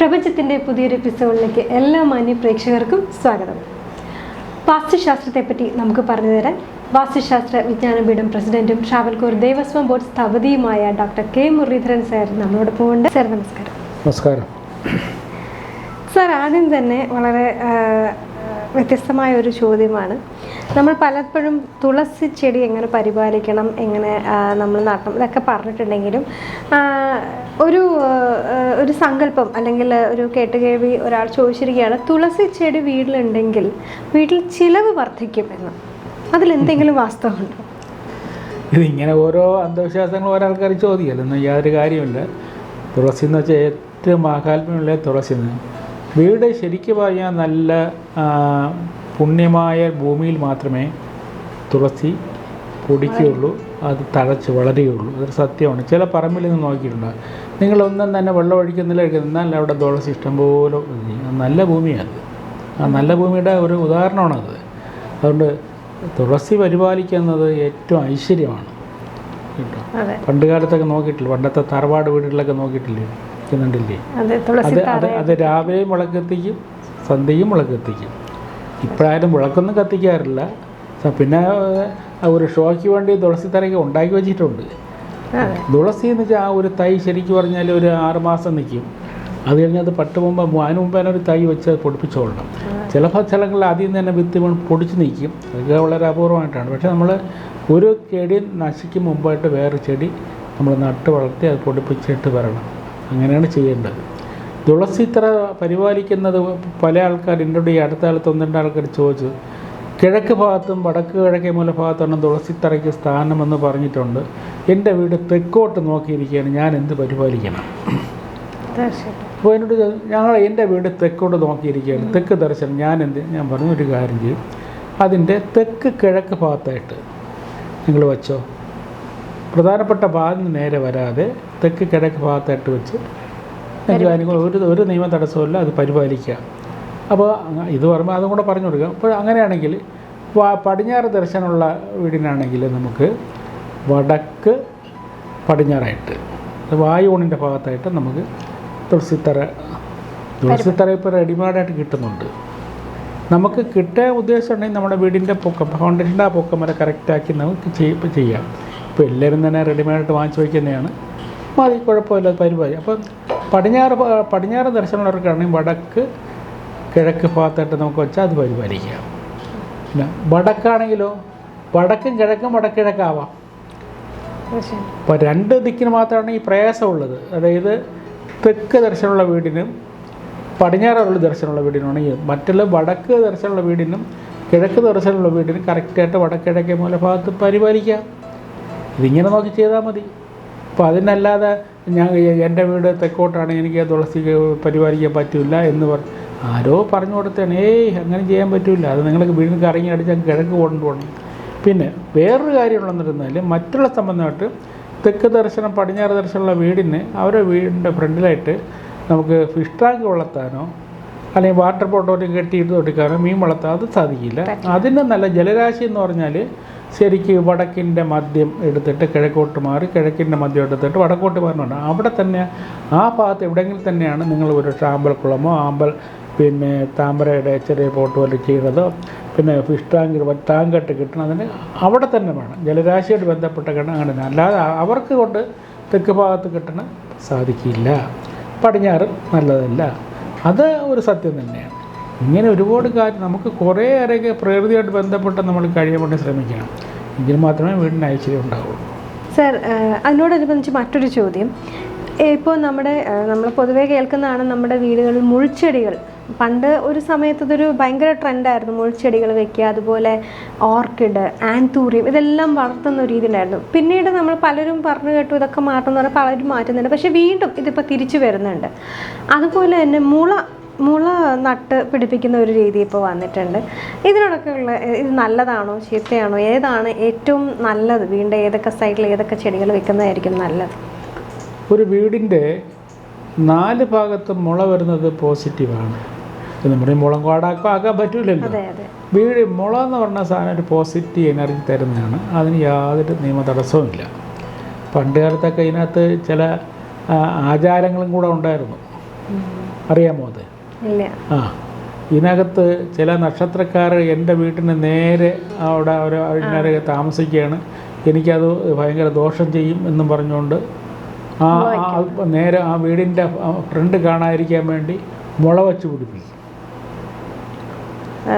പ്രപഞ്ചത്തിന്റെ പുതിയൊരു എപ്പിസോഡിലേക്ക് എല്ലാ മാന്യ പ്രേക്ഷകർക്കും സ്വാഗതം. വാസ്തുശാസ്ത്രത്തെപ്പറ്റി നമുക്ക് പറഞ്ഞു തരാൻ വാസ്തുശാസ്ത്ര വിജ്ഞാനപീഠം പ്രസിഡന്റും ട്രാവൽകൂർ ദേവസ്വം ബോർഡ് സ്ഥപതിയുമായ ഡോക്ടർ കെ മുരളീധരൻ സാർ നമ്മളോടൊപ്പം ഉണ്ട് സാർ നമസ്കാരം. നമസ്കാരം. സാർ ആദ്യം തന്നെ വളരെ വ്യത്യസ്തമായ ഒരു ചോദ്യമാണ്. നമ്മൾ പലപ്പോഴും തുളസി ചെടി എങ്ങനെ പരിപാലിക്കണം എങ്ങനെ നമ്മൾ നടണം ഇതൊക്കെ പറഞ്ഞിട്ടുണ്ടെങ്കിലും ഒരു ഒരു സങ്കല്പം അല്ലെങ്കിൽ ഒരു കേട്ടുകേൾവി ഒരാൾ ചോദിച്ചിരിക്കുകയാണ് തുളസി ചെടി വീട്ടിലുണ്ടെങ്കിൽ വീട്ടിൽ ചിലവ് വർദ്ധിക്കും എന്ന്. അതിലെന്തെങ്കിലും വാസ്തവമുണ്ടോ? ഇതിങ്ങനെ ഓരോ അന്ധവിശ്വാസങ്ങൾ ഓരോ ആൾക്കാർ ചോദിക്കല്ലോ യാതൊരു കാര്യമില്ല തുളസി എന്ന് വെച്ചാൽ ഏറ്റവും മഹാത്മ്യമുള്ള തുളസി വീട് ശരിക്കും പറഞ്ഞാൽ നല്ല പുണ്യമായ ഭൂമിയിൽ മാത്രമേ തുളസി പൊടിക്കുകയുള്ളൂ അത് തഴച്ച് വളരുകയുള്ളൂ. അതൊരു സത്യമാണ്. ചില പറമ്പിൽ നിന്ന് നോക്കിയിട്ടുണ്ട്. നിങ്ങളൊന്നും തന്നെ വെള്ളം ഒഴിക്കുന്നില്ല എന്നാൽ അവിടെ തുളസി ഇഷ്ടംപോലെ പോലെ നല്ല ഭൂമിയാണ്. ആ നല്ല ഭൂമിയുടെ ഒരു ഉദാഹരണമാണത്. അതുകൊണ്ട് തുളസി പരിപാലിക്കുന്നത് ഏറ്റവും ഐശ്വര്യമാണ്. കേട്ടോ പണ്ട് കാലത്തൊക്കെ നോക്കിയിട്ടില്ല. പണ്ടത്തെ തറവാട് വീടുകളിലൊക്കെ നോക്കിയിട്ടില്ലേ? ഇരിക്കുന്നുണ്ടില്ലേ അതെ അത് അത് രാവിലെയും വിളക്ക് കത്തിക്കും സന്ധ്യയും മുളക്ക് കത്തിക്കും ഇപ്പോഴായാലും മുളക്കൊന്നും കത്തിക്കാറില്ല. പിന്നെ ഒരു ഷോയ്ക്ക് വേണ്ടി തുളസി തറയൊക്കെ ഉണ്ടാക്കി വെച്ചിട്ടുണ്ട്. തുളസി എന്ന് വെച്ചാൽ ആ ഒരു തൈ ശരിക്കും പറഞ്ഞാൽ ഒരു ആറുമാസം നിൽക്കും. അത് കഴിഞ്ഞ് അത് പട്ട് മുമ്പ് അതിന് മുമ്പ് തന്നെ ഒരു തൈ വെച്ച് പൊടിപ്പിച്ചോളണം. ചില സ്ഥലങ്ങളിൽ ആദ്യം തന്നെ വിത്ത് പൊടിച്ച് നിൽക്കും. അതൊക്കെ വളരെ അപൂർവമായിട്ടാണ്. പക്ഷേ നമ്മൾ ഒരു ചെടി നശിക്കും മുമ്പായിട്ട് വേറെ ചെടി നമ്മൾ നട്ട് വളർത്തി അത് പൊടിപ്പിച്ചിട്ട് വരണം. അങ്ങനെയാണ് ചെയ്യേണ്ടത്. തുളസി ഇത്ര പരിപാലിക്കുന്നത് പല ആൾക്കാർ എന്നോട് ഈ അടുത്ത കാലത്ത് ഒന്ന് രണ്ട് ആൾക്കാർ ചോദിച്ചു. കിഴക്ക് ഭാഗത്തും വടക്ക് കിഴക്കേ മൂല ഭാഗത്താണ് തുളസിത്തറയ്ക്ക് സ്ഥാനമെന്ന് പറഞ്ഞിട്ടുണ്ട്. എന്റെ വീട് തെക്കോട്ട് നോക്കിയിരിക്കുകയാണ്. ഞാൻ എന്ത് പരിപാലിക്കണം? അപ്പോൾ എന്നോട് ഞങ്ങൾ എന്റെ വീട് തെക്കോട്ട് നോക്കിയിരിക്കുകയാണ്. തെക്ക് ദർശനം. ഞാൻ എന്ത് ഞാൻ പറഞ്ഞു ഒരു കാര്യം ചെയ്യും. അതിന്റെ തെക്ക് കിഴക്ക് ഭാഗത്തായിട്ട് നിങ്ങൾ വെച്ചോ. പ്രധാനപ്പെട്ട ഭാഗം നേരെ വരാതെ തെക്ക് കിഴക്ക് ഭാഗത്തായിട്ട് വെച്ച് എനിക്ക് ഒരു ഒരു നിയമ തടസ്സമില്ല അത് പരിപാലിക്കുക. അപ്പോൾ ഇത് പറയുമ്പോൾ അതും കൂടെ പറഞ്ഞു കൊടുക്കുക അപ്പോൾ അങ്ങനെയാണെങ്കിൽ പടിഞ്ഞാറ് ദർശനമുള്ള വീടിനാണെങ്കിൽ നമുക്ക് വടക്ക് പടിഞ്ഞാറായിട്ട് അത് വായുകോണിന്റെ ഭാഗത്തായിട്ട് നമുക്ക് തുളസിത്തറ തുളസിത്തറ ഇപ്പോൾ റെഡിമെയ്ഡായിട്ട് കിട്ടുന്നുണ്ട്. നമുക്ക് കിട്ടേ ഉദ്ദേശം ഉണ്ടെങ്കിൽ നമ്മുടെ വീടിന്റെ പൊക്കം ഫൗണ്ടേഷന്റെ ആ പൊക്കം വരെ കറക്റ്റാക്കി നമുക്ക് ചെയ്യാം. ഇപ്പോൾ എല്ലാവരും തന്നെ റെഡിമെയ്ഡായിട്ട് വാങ്ങിച്ചു വയ്ക്കുന്നതാണ്. മതി കുഴപ്പമില്ല പരിപാടി. അപ്പം പടിഞ്ഞാറ് പടിഞ്ഞാറ് ദർശനമുള്ളവർക്കാണെങ്കിൽ വടക്ക് കിഴക്ക് ഭാഗത്തായിട്ട് നമുക്ക് വെച്ചാൽ അത് പരിപാലിക്കാം. പിന്നെ വടക്കാണെങ്കിലോ വടക്കും കിഴക്കും വടക്കിഴക്കാവാം. അപ്പോൾ രണ്ട് ദിക്കിന് മാത്രമാണ് ഈ പ്രയാസമുള്ളത്. അതായത് തെക്ക് ദർശനമുള്ള വീടിനും പടിഞ്ഞാറുള്ള ദർശനമുള്ള വീടിനാണെങ്കിൽ മറ്റുള്ള വടക്ക് ദർശനമുള്ള വീടിനും കിഴക്ക് ദർശനമുള്ള വീടിനും കറക്റ്റായിട്ട് വടക്കിഴക്കേ മൂല ഭാഗത്ത് പരിപാലിക്കാം. ഇതിങ്ങനെ നോക്കി ചെയ്താൽ മതി. അപ്പോൾ അതിനല്ലാതെ ഞാൻ എന്റെ വീട് തെക്കോട്ടാണ് എനിക്ക് തുളസി പരിപാലിക്കാൻ പറ്റില്ല എന്ന് പറഞ്ഞു ആരോ പറഞ്ഞു കൊടുത്താണ് ഏയ് അങ്ങനെ ചെയ്യാൻ പറ്റില്ല അത് നിങ്ങൾക്ക് വീടിന് കറങ്ങി അടിച്ചാൽ കിഴക്ക് കൊണ്ടുപോകണം. പിന്നെ വേറൊരു കാര്യമുള്ളതെന്നിരുന്നാൽ മറ്റുള്ള സംബന്ധമായിട്ട് തെക്ക് ദർശനം പടിഞ്ഞാറ് ദർശനമുള്ള വീടിന് അവരുടെ വീടിന്റെ ഫ്രണ്ടിലായിട്ട് നമുക്ക് ഫിഷ് ടാങ്ക് വളർത്താനോ അല്ലെങ്കിൽ വാട്ടർ ബോട്ടോട്ട് കെട്ടിയിട്ട് കൊടുക്കാനോ മീൻ വളർത്താൻ അത് സാധിക്കില്ല. അതിന്റെ നല്ല ജലരാശി എന്ന് പറഞ്ഞാൽ ശരിക്ക് വടക്കിന്റെ മദ്യം എടുത്തിട്ട് കിഴക്കോട്ട് മാറി കിഴക്കിന്റെ മദ്യം എടുത്തിട്ട് വടക്കോട്ട് മാറുന്നുണ്ട്. അവിടെ തന്നെ ആ ഭാഗത്ത് എവിടെയെങ്കിലും തന്നെയാണ് നിങ്ങൾ ഒരു ആമ്പൽ കുളമോ ആമ്പൽ പിന്നെ താമരയുടെ ചെറിയ പോട്ട് പോലെ ചെയ്യുന്നതോ പിന്നെ ഫിഷ് ടാങ്ക് ടാങ്കട്ട് കിട്ടണം. അതിന് അവിടെ തന്നെ വേണം. ജലരാശിയായിട്ട് ബന്ധപ്പെട്ട കിട്ടണം അങ്ങനെ. അല്ലാതെ അവർക്ക് കൊണ്ട് തെക്ക് ഭാഗത്ത് കിട്ടണം സാധിക്കില്ല. പടിഞ്ഞാറ് നല്ലതല്ല. അത് ഒരു സത്യം തന്നെയാണ്. ഇങ്ങനെ ഒരുപാട് കാര്യം നമുക്ക് കുറേ ഏറെയൊക്കെ പ്രകൃതിയായിട്ട് ബന്ധപ്പെട്ട് നമ്മൾ കഴിയുമ്പോൾ ശ്രമിക്കണം. എങ്കിൽ മാത്രമേ വീടിന് ഐശ്വര്യം ഉണ്ടാവുള്ളൂ. സർ അതിനോടനുബന്ധിച്ച് മറ്റൊരു ചോദ്യം. ഇപ്പോൾ നമ്മുടെ നമ്മൾ പൊതുവേ കേൾക്കുന്നതാണ് നമ്മുടെ വീടുകളിൽ മുൾച്ചെടികൾ. പണ്ട് ഒരു സമയത്ത് ഇതൊരു ഭയങ്കര ട്രെൻഡായിരുന്നു. മുൾച്ചെടികൾ വെക്കുക അതുപോലെ ഓർക്കിഡ് ആൻതൂറിയം ഇതെല്ലാം വളർത്തുന്ന ഒരു രീതിയിലായിരുന്നു. പിന്നീട് നമ്മൾ പലരും പറഞ്ഞു കേട്ടു ഇതൊക്കെ മാറ്റുന്ന പറഞ്ഞാൽ പലരും മാറ്റുന്നുണ്ട്. പക്ഷേ വീണ്ടും ഇതിപ്പോൾ തിരിച്ചു വരുന്നുണ്ട്. അതുപോലെ തന്നെ മുള മുള നട്ട് പിടിപ്പിക്കുന്ന ഒരു രീതി ഇപ്പോൾ വന്നിട്ടുണ്ട്. ഇതിനോടൊക്കെ ഉള്ള ഇത് നല്ലതാണോ ചീത്തയാണോ ഏതാണ് ഏറ്റവും നല്ലത്? വീണ്ടും ഏതൊക്കെ സൈഡിൽ ഏതൊക്കെ ചെടികൾ വെക്കുന്നതായിരിക്കും നല്ലത്? ഒരു വീടിന്റെ നാല് ഭാഗത്തും മുള വരുന്നത് പോസിറ്റീവാണ്. നമ്മുടെ ഈ മുളം കോടാക്കോ ആക്കാൻ പറ്റൂലല്ലോ. വീട് മുള എന്ന് പറഞ്ഞ സാധനം ഒരു പോസിറ്റീവ് എനർജി തരുന്നതാണ്. അതിന് യാതൊരു നിയമ തടസ്സവും ഇല്ല. പണ്ട് കാലത്തൊക്കെ ഇതിനകത്ത് ചില ആചാരങ്ങളും കൂടെ ഉണ്ടായിരുന്നു. അറിയാമോ അത്? ആ ഇതിനകത്ത് ചില നക്ഷത്രക്കാർ എന്റെ വീട്ടിന് നേരെ അവിടെ അവർ അവരെ താമസിക്കുകയാണ്. എനിക്കത് ഭയങ്കര ദോഷം ചെയ്യും എന്നും പറഞ്ഞുകൊണ്ട് ആ നേരെ ആ വീടിന്റെ ഫ്രണ്ട് കാണാതിരിക്കാൻ വേണ്ടി മുള വച്ച് പിടിപ്പിക്കും.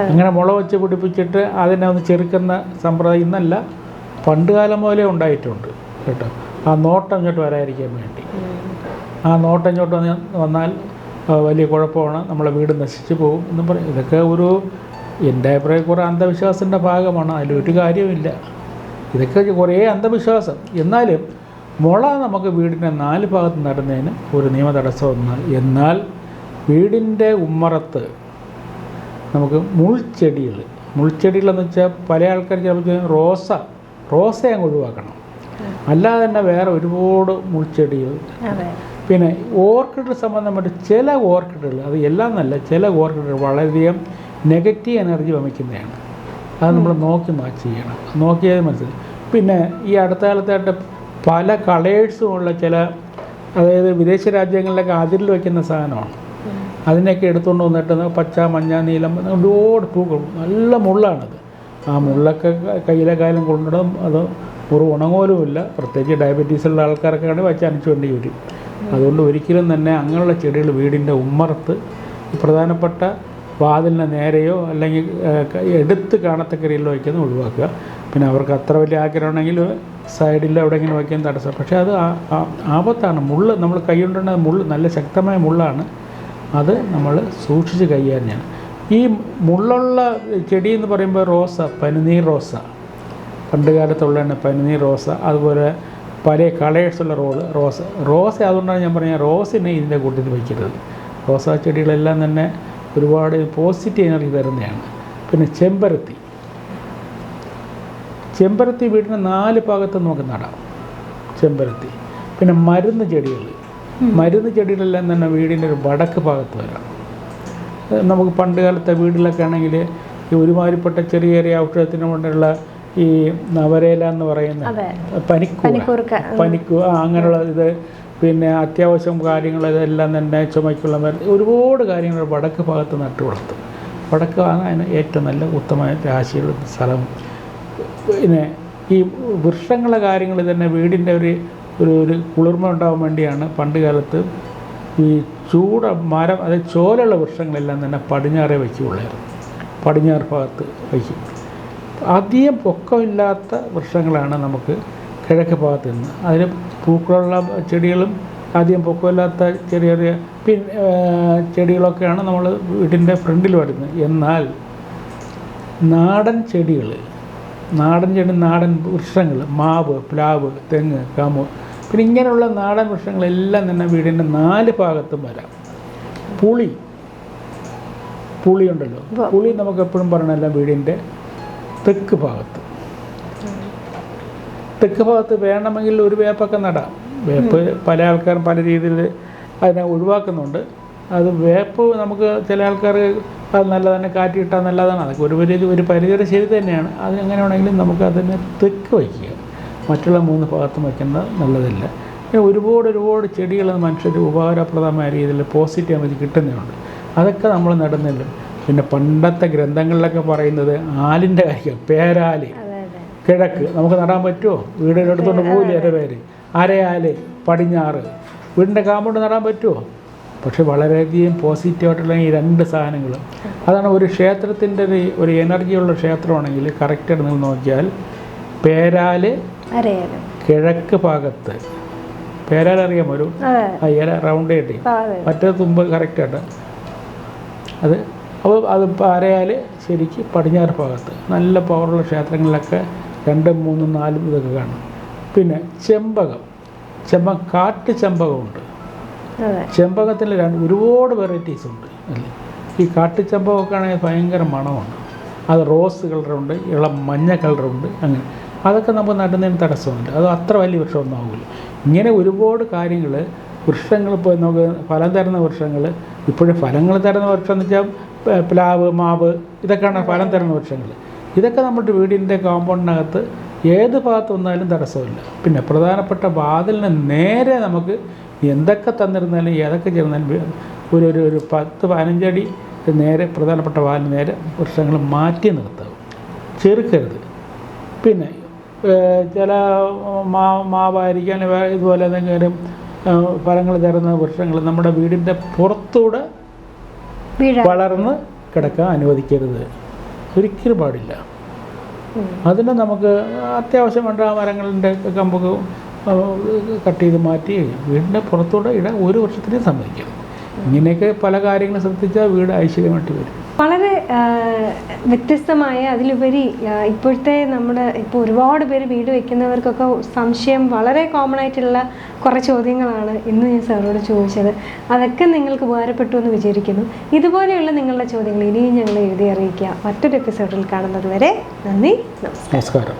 അങ്ങനെ മുള വെച്ച് പിടിപ്പിച്ചിട്ട് അതിനെ ഒന്ന് ചെറുക്കുന്ന സമ്പ്രദായം ഇന്നല്ല പണ്ട് കാലം മുതലേ ഉണ്ടായിട്ടുണ്ട് കേട്ടോ. ആ നോട്ടം ഇങ്ങോട്ട് വരാതിരിക്കാൻ വേണ്ടി. ആ നോട്ടം ഇങ്ങോട്ട് വന്നാൽ വലിയ കുഴപ്പമാണ്. നമ്മളെ വീട് നശിച്ചു പോകും എന്നും പറയും. ഇതൊക്കെ ഒരു എന്റെ അഭിപ്രായം കുറേ അന്ധവിശ്വാസത്തിന്റെ ഭാഗമാണ്. അതിലൊരു കാര്യമില്ല ഇതൊക്കെ കുറേ അന്ധവിശ്വാസം. എന്നാലും മുള നമുക്ക് വീടിന്റെ നാല് ഭാഗത്ത് നടുന്നതിന് ഒരു നിയമ തടസ്സം ഒന്നാൽ എന്നാൽ വീടിന്റെ ഉമ്മറത്ത് നമുക്ക് മുൾച്ചെടികൾ മുൾച്ചെടികളെന്ന് വെച്ചാൽ പല ആൾക്കാർ ചിലപ്പോൾ റോസ റോസ അങ്ങ് ഒഴിവാക്കണം. അല്ലാതെ തന്നെ വേറെ ഒരുപാട് മുൾച്ചെടികൾ പിന്നെ ഓർക്കിഡ് സംബന്ധമായിട്ട് ചില ഓർക്കിഡുകൾ അത് എല്ലാം നല്ല ചില ഓർക്കിഡുകൾ വളരെയധികം നെഗറ്റീവ് എനർജി വമിക്കുന്നതാണ്. അത് നമ്മൾ നോക്കി മാച്ച് ചെയ്യണം. നോക്കിയത് മനസ്സിലായി പിന്നെ ഈ അടുത്ത കാലത്തായിട്ട് പല കളേഴ്സും ഉള്ള ചില അതായത് വിദേശ രാജ്യങ്ങളിലൊക്കെ അതിരിൽ വയ്ക്കുന്ന സാധനമാണ്. അതിനെയൊക്കെ എടുത്തുകൊണ്ട് വന്നിട്ട് പച്ച മഞ്ഞ നീലം ഒരുപാട് പൂക്കൾ നല്ല മുള്ളാണത്. ആ മുള്ളൊക്കെ കയ്യിലെ കാലം കൊണ്ടിടും. അത് ഒരു ഉണങ്ങോലുമില്ല പ്രത്യേകിച്ച് ഡയബറ്റീസ് ഉള്ള ആൾക്കാരൊക്കെ ആണെങ്കിൽ വെച്ച് അനച്ചുവേണ്ടി വരും. അതുകൊണ്ട് ഒരിക്കലും തന്നെ അങ്ങനെയുള്ള ചെടികൾ വീടിന്റെ ഉമ്മറത്ത് പ്രധാനപ്പെട്ട വാതിലിന് നേരെയോ അല്ലെങ്കിൽ എടുത്ത് കാണത്തക്ക രീതിയിൽ വയ്ക്കുന്നത് ഒഴിവാക്കുക. പിന്നെ അവർക്ക് അത്ര വലിയ ആഗ്രഹമുണ്ടെങ്കിൽ സൈഡിൽ എവിടെയെങ്കിലും വയ്ക്കാൻ തടസ്സം. പക്ഷേ അത് ആപത്താണ്. മുള്ള് നമ്മൾ കൈ കൊണ്ടുള്ള മുള്ള് നല്ല ശക്തമായ മുള്ളാണ്. അത് നമ്മൾ സൂക്ഷിച്ച് കൈകാര്യമാണ് ഈ മുള്ളുള്ള ചെടി എന്ന് പറയുമ്പോൾ റോസ പനിനീർ റോസ. പണ്ട് കാലത്തുള്ളതാണ് പനിനീർ റോസ. അതുപോലെ പല കളേഴ്സുള്ള റോൾ റോസ് റോസ് അതുകൊണ്ടാണ് ഞാൻ പറഞ്ഞത് റോസിനെ ഇതിന്റെ കൂട്ടത്തിൽ വയ്ക്കരുത്. റോസാ ചെടികളെല്ലാം തന്നെ ഒരുപാട് പോസിറ്റീവ് എനർജി തരുന്നതാണ്. പിന്നെ ചെമ്പരത്തി. ചെമ്പരത്തി വീടിന് നാല് ഭാഗത്ത് നമുക്ക് നടാം. ചെമ്പരത്തി. പിന്നെ മരുന്ന് ചെടികൾ. മരുന്ന് ചെടികളെല്ലാം തന്നെ വീടിന്റെ ഒരു വടക്ക് ഭാഗത്ത് വരാം. നമുക്ക് പണ്ട് കാലത്തെ വീട്ടിലൊക്കെ ആണെങ്കിൽ ഈ ഒരുമാതിരിപ്പെട്ട ചെറിയ ചെറിയ ഔഷധത്തിന് കൊണ്ടുള്ള ഈ നവരേല എന്ന് പറയുന്ന പനിക്കൂർക്ക. പനിക്കു അങ്ങനെയുള്ള ഇത് പിന്നെ അത്യാവശ്യം കാര്യങ്ങൾ ഇതെല്ലാം തന്നെ ചുമയ്ക്കുള്ള മരുന്ന് ഒരുപാട് കാര്യങ്ങൾ വടക്ക് ഭാഗത്ത് നട്ടു വളർത്തും. വടക്ക് ആണ് അതിന് ഏറ്റവും നല്ല ഉത്തമമായ രാശിയുള്ള സ്ഥലം. പിന്നെ ഈ വൃക്ഷങ്ങളെ കാര്യങ്ങൾ തന്നെ വീടിന്റെ ഒരു ഒരു ഒരു കുളിർമ ഉണ്ടാവാൻ വേണ്ടിയാണ് പണ്ട് കാലത്ത് ഈ ചൂട മരം അതായത് ചോലുള്ള വൃക്ഷങ്ങളെല്ലാം തന്നെ പടിഞ്ഞാറേ വയ്ക്കുകയുള്ളായിരുന്നു. പടിഞ്ഞാറ് ഭാഗത്ത് വയ്ക്കും. അധികം പൊക്കമില്ലാത്ത വൃക്ഷങ്ങളാണ് നമുക്ക് കിഴക്ക് ഭാഗത്ത് നിന്ന്. അതിന് പൂക്കളുള്ള ചെടികളും അധികം പൊക്കമില്ലാത്ത ചെറിയ ചെറിയ പിന്നെ ചെടികളൊക്കെയാണ് നമ്മൾ വീടിന്റെ ഫ്രണ്ടിൽ വരുന്നത്. എന്നാൽ നാടൻ ചെടികൾ നാടൻ ചെടി നാടൻ വൃക്ഷങ്ങൾ മാവ് പ്ലാവ് തെങ്ങ് കാമു പിന്നെ ഇങ്ങനെയുള്ള നാടൻ വൃക്ഷങ്ങളെല്ലാം തന്നെ വീടിന്റെ നാല് ഭാഗത്തും വരാം. പുളി പുളിയുണ്ടല്ലോ പുളി നമുക്ക് എപ്പോഴും പറയണമല്ല വീടിന്റെ തെക്ക് ഭാഗത്ത്. തെക്ക് ഭാഗത്ത് വേണമെങ്കിൽ ഒരു വേപ്പൊക്കെ നടാം. വേപ്പ് പല ആൾക്കാരും പല രീതിയിൽ അതിനെ ഒഴിവാക്കുന്നുണ്ട്. അത് വേപ്പ് നമുക്ക് ചില ആൾക്കാർ അത് നല്ലതാണ് കാറ്റ് കിട്ടാൻ നല്ലതാണ്. അതൊക്കെ ഒരു പരിധി ഒരു പരിധി വരെ ശരി തന്നെയാണ്. അത് എങ്ങനെ വേണമെങ്കിലും നമുക്ക് അതിനെ തെക്ക് വയ്ക്കുക. മറ്റുള്ള മൂന്ന് ഭാഗത്തും വയ്ക്കുന്നത് നല്ലതല്ല. പിന്നെ ഒരുപാട് ഒരുപാട് ചെടികൾ മനുഷ്യർ ഉപകാരപ്രദമായ രീതിയിൽ പോസിറ്റീവ് എനർജി കിട്ടുന്നുണ്ട് അതൊക്കെ നമ്മൾ നടുന്നുണ്ട് പിന്നെ പണ്ടത്തെ ഗ്രന്ഥങ്ങളിലൊക്കെ പറയുന്നത് ആലിന്റെ കാര്യം പേരാൽ. കിഴക്ക്. നമുക്ക് നടാൻ പറ്റുമോ? വീടിന്റെ അടുത്തോട്ട് പോവില്ല എന്റെ പേര് അരയാൽ പടിഞ്ഞാറ്. വീടിന്റെ കാമ്പൗണ്ട് നടാൻ പറ്റുമോ? പക്ഷെ വളരെയധികം പോസിറ്റീവായിട്ടുള്ള ഈ രണ്ട് സാധനങ്ങൾ അതാണ് ഒരു ക്ഷേത്രത്തിന്റെ ഒരു എനർജിയുള്ള ക്ഷേത്രമാണെങ്കിൽ കറക്റ്റായിട്ട് നിങ്ങൾ നോക്കിയാൽ പേരാൽ കിഴക്ക് ഭാഗത്ത്. പേരാൽ അറിയാമോ ഒരു? ഇല റൗണ്ട് കിട്ടി മറ്റേ തുമ്പ് കറക്റ്റായിട്ട് അത് അപ്പോൾ അത് പാരയാൽ ശരിക്ക് പടിഞ്ഞാറ് ഭാഗത്ത് നല്ല പവറുള്ള ക്ഷേത്രങ്ങളിലൊക്കെ രണ്ടും മൂന്നും നാലും ഇതൊക്കെ കാണും. പിന്നെ ചെമ്പകം. ചെമ്പ കാട്ട് ചെമ്പകമുണ്ട്. ചെമ്പകത്തിൽ രണ്ട് ഒരുപാട് വെറൈറ്റീസ് ഉണ്ട് അല്ലേ? ഈ കാട്ടുചെമ്പകമൊക്കെ ആണെങ്കിൽ ഭയങ്കര മണമാണ്. അത് റോസ് കളറുണ്ട് ഇളം മഞ്ഞ കളറുണ്ട് അങ്ങനെ. അതൊക്കെ നമുക്ക് നടുന്നതിന് തടസ്സമുണ്ട്. അത് അത്ര വലിയ വൃക്ഷമൊന്നും ആകില്ല ഇങ്ങനെ ഒരുപാട് കാര്യങ്ങൾ വൃക്ഷങ്ങൾ ഇപ്പോൾ നമുക്ക് ഫലം തരുന്ന വൃക്ഷങ്ങൾ ഇപ്പോഴും ഫലങ്ങൾ തരുന്ന വൃക്ഷം എന്ന് വെച്ചാൽ പ്ലാവ് മാവ് ഇതൊക്കെയാണ് ഫലം തരുന്ന വൃക്ഷങ്ങൾ. ഇതൊക്കെ നമ്മുടെ വീടിന്റെ കോമ്പൗണ്ടിനകത്ത് ഏത് ഭാഗത്ത് വന്നാലും തടസ്സമില്ല. പിന്നെ പ്രധാനപ്പെട്ട വാതിലിന് നേരെ നമുക്ക് എന്തൊക്കെ തന്നിരുന്നാലും ഏതൊക്കെ ചേർന്നാലും ഒരു ഒരു ഒരു പത്ത് പതിനഞ്ചടി നേരെ പ്രധാനപ്പെട്ട വാതിൽ നേരെ വൃക്ഷങ്ങൾ മാറ്റി നിർത്തുക ചെറുക്കരുത്. പിന്നെ ചില മാ മാവായിരിക്കാൻ ഇതുപോലെ എന്തെങ്കിലും ഫലങ്ങൾ തരുന്ന വൃക്ഷങ്ങൾ നമ്മുടെ വീടിന്റെ പുറത്തൂടെ വളർന്ന് കിടക്കാൻ അനുവദിക്കരുത്. ഒരിക്കലും പാടില്ല. അതിന് നമുക്ക് അത്യാവശ്യം വേണ്ട മരങ്ങളുടെ കമ്പൊക്കെ കട്ട് ചെയ്ത് മാറ്റി വീടിന്റെ പുറത്തൂടെ ഇടാൻ ഒരു വർഷത്തിനേ സമ്മതിക്കരുത്. ഇങ്ങനെയൊക്കെ പല കാര്യങ്ങൾ ശ്രദ്ധിച്ചാൽ വീട് ഐശ്വര്യമായിട്ട് വരും. വളരെ വ്യത്യസ്തമായ അതിലുപരി ഇപ്പോഴത്തെ നമ്മുടെ ഇപ്പോൾ ഒരുപാട് പേര് വീട് വെക്കുന്നവർക്കൊക്കെ സംശയം വളരെ കോമൺ ആയിട്ടുള്ള കുറേ ചോദ്യങ്ങളാണ് ഇന്ന് ഞാൻ സാറോട് ചോദിച്ചത്. അതൊക്കെ നിങ്ങൾക്ക് ഉപകാരപ്പെട്ടു എന്ന് വിചാരിക്കുന്നു. ഇതുപോലെയുള്ള നിങ്ങളുടെ ചോദ്യങ്ങൾ ഇനിയും ഞങ്ങൾ എഴുതി അറിയിക്കുക മറ്റൊരു എപ്പിസോഡിൽ കാണുന്നത് വരെ നന്ദി നമസ്കാരം.